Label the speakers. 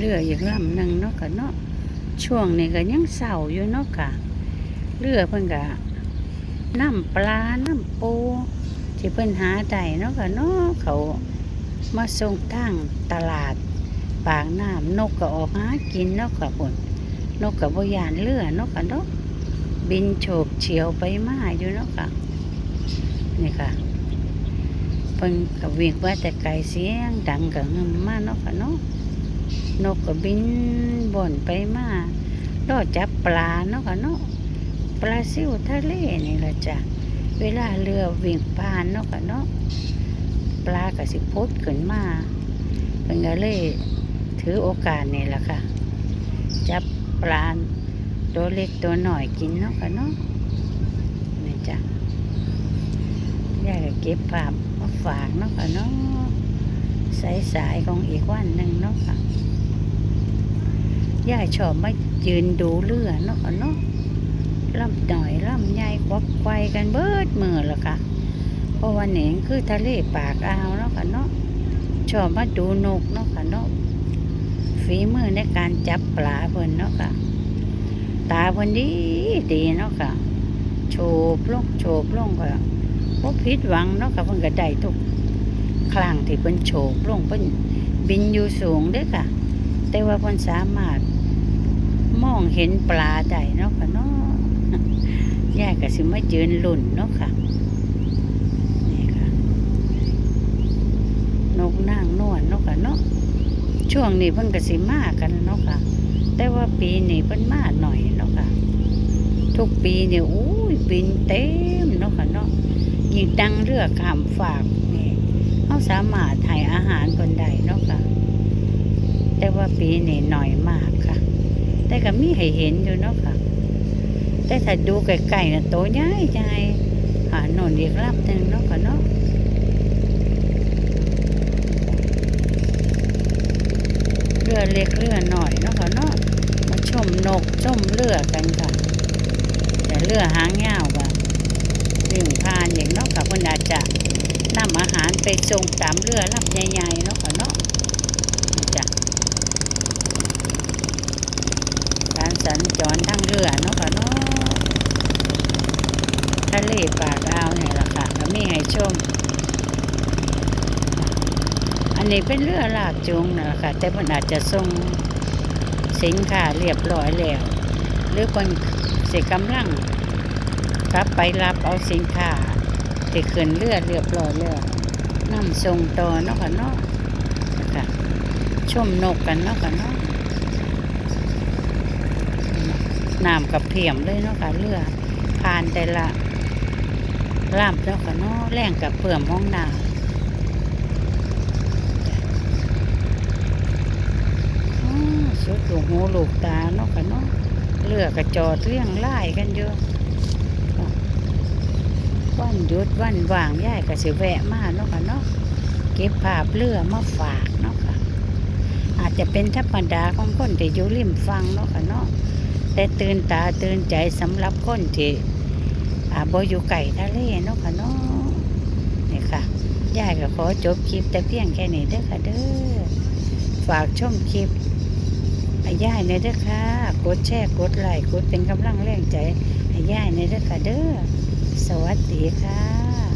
Speaker 1: เรืออีกลำหนึ่งเนาะค่ะเนาะช่วงนี้ก็ยังเศร้าอยู่เนาะค่ะเรือเพิ่นก็น้ำปลาน้ำปูที่เพิ่นหาได้เนาะค่ะเนาะเขามาส่งทางตลาด ปากน้ำนกก็ออกหากินเนาะค่ะพุ่นนกก็บ่ยานเรือเนาะค่ะเนาะบินโฉบเฉียวไปมาอยู่เนาะค่ะนี่ค่ะเพิ่นก็วิ่งว่าแต่ไกลเสียงดังก็งึมมาเนาะค่ะเนาะ นกก็บินบ่นไปมาล่อจับปลาเนาะค่ะเนาะปลาซิวทะเลนี่ละจ้ะเวลาเรือวิ่งผ่านเนาะค่ะเนาะปลาก็สิพดขึ้นมาเพิ่นก็เลยถือโอกาสนี่ละค่ะ จับปลาตัวเล็กตัวหน่อยกินเนาะค่ะเนาะนี่จ้ะยายก็เก็บภาพมาฝากเนาะค่ะเนาะสายสายๆของอีกวันหนึ่งเนาะค่ะ ยายชอบมายืนดูเรือเนาะเนาะล่ำหน่อยล่ำใหญ่ควักไกวกันเบิดมือละค่ะ เพราะวันนี้คือทะเลปากอ่าวเนาะค่ะเนาะชอบมาดูนกเนาะค่ะเนาะฝีมือในการจับปลาเพิ่นเนาะค่ะ ตาเพิ่นดีดีเนาะค่ะโฉบลงโฉบลงก็บ่ผิดหวังเนาะค่ะเพิ่นก็ได้ทุกครั้งที่เพิ่นโฉบลงเพิ่นบินอยู่สูงเด้อค่ะ แต่ว่าเพิ่นสามารถ มองเห็นปลาได้เนาะค่ะเนาะยายก็สิมายืนลุ่นเนาะค่ะนี่ค่ะ นกนางนวลเนาะค่ะเนาะช่วงนี้เพิ่นก็สิมากันเนาะค่ะ แต่ว่าปีนี้เพิ่นมาหน่อยเนาะค่ะ ทุกปีเนี่ยอู้ยบินเต็มเนาะค่ะเนาะยิ่งดังเรือขามฝากนี่เขาสามารถให้อาหารคนใดเนาะค่ะ แต่ว่าปีนี้หน่อยมากค่ะ แต่ก็มีให้เห็นอยู่เนาะค่ะ แต่ถ้าดูไกลๆนะโตใหญ่ใหญ่หาโนนอีกลำหนึ่งเนาะค่ะเนาะเรือเล็กเรือหน่อยเนาะค่ะเนาะมาชมนกชมเรือกันค่ะ แต่เรือหางยาวค่ะวิ่งผ่านอย่างเนาะค่ะเพิ่นอาจจะนำอาหารไปส่งตามเรือลำใหญ่ๆเนาะค่ะเนาะนี่จ้ะการ สัญจรทางเรือเนาะค่ะเนาะทะเลปากอ่าวนี่แหละค่ะก็มีให้ชม อันนี้เป็นเรือลากจูงนะค่ะ แต่เพิ่นอาจจะส่งสินค้าเรียบร้อยแล้ว หรือเพิ่นสิกำลังกลับไปรับเอาสินค้าที่ขึ้นเรือเรียบร้อยแล้วนำส่งต่อเนาะค่ะเนาะนะคะชมนกกันเนาะค่ะเนาะ น้ำกับเพียมเลยเนาะค่ะเรือผ่านแต่ละลำเนาค่ะเนาะแรงกับเพื่อมห้องน้ำสุดลูกหูลูกตาเนาะค่ะเนาะเรือกระจอดเรียงไล่กันเยอะวันหยุดวันว่างยายก็สิแวะมาเนาะค่ะเนาะเก็บภาพเรือมาฝากเนาะค่ะอาจจะเป็นธรรมดาของคนที่อยู่ริมฟังเนาะค่ะเนาะ แต่ตื่นตาตื่นใจสำหรับคนที่อาบอยู่ไก่ทะเลเนาะค่ะเนาะนี่ค่ะยายก็ขอจบคลิปแต่เพียงแค่นี้เด้อค่ะเด้อฝากชมคลิปยายในเด้อค่ะกดแชร์กดไลค์กดเป็นกำลังแรงใจให้ยายในเด้อค่ะเด้อสวัสดีค่ะ